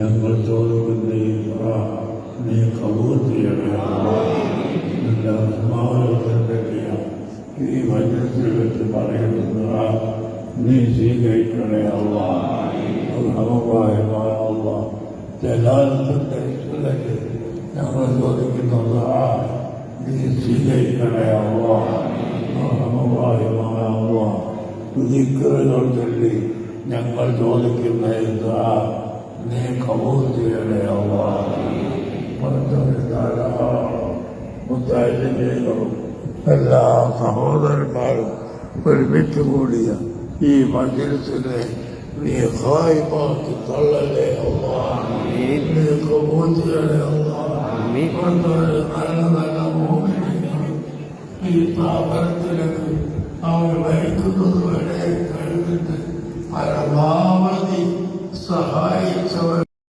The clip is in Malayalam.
ഞങ്ങൾ ചോദിക്കുന്ന ഈ ദുആ നീ കബൂൽ ചെയ്യണേ നിന്റെ റഹ്മാനത്തിന്റെ ഈ മജ്ലിസിൽ വെച്ച് പറയുന്ന ദുആ നീ സ്വീകരിക്കണേ അല്ലാ റഹ്മമായ അല്ലാ ജലാലത്തിന്റെ ഇഷ്ടത്തിൽ ഞങ്ങൾ ചോദിക്കുന്ന ദുആ നീ സ്വീകരിക്കണേ അല്ലാ റഹ്മമായ അല്ലാ ദിക്റുകൾ ചൊല്ലി ഞങ്ങൾ ചോദിക്കുന്ന ദുആ നീ കബൂൽ ചെയ്യണേ അമ്മ പറഞ്ഞ ധാരാളം മുത്തായിങ്ങളും എല്ലാ സഹോദരന്മാരും ഒരുമിച്ച് കൂടിയ ഈ മന്ദിരത്തിലെ നീ ഹായ്മാക്കി തള്ളലേ അമ്മ നീ കബൂൽ ചെയ്യണേ അമ്മ നല്ല നല്ല മോഹിനികളും ഈ സ്ഥാപനത്തിലേക്ക് അവർ വഹിക്കുന്നത് വരെ കഴിഞ്ഞിട്ട് പരമാവധി സഹായിക്കും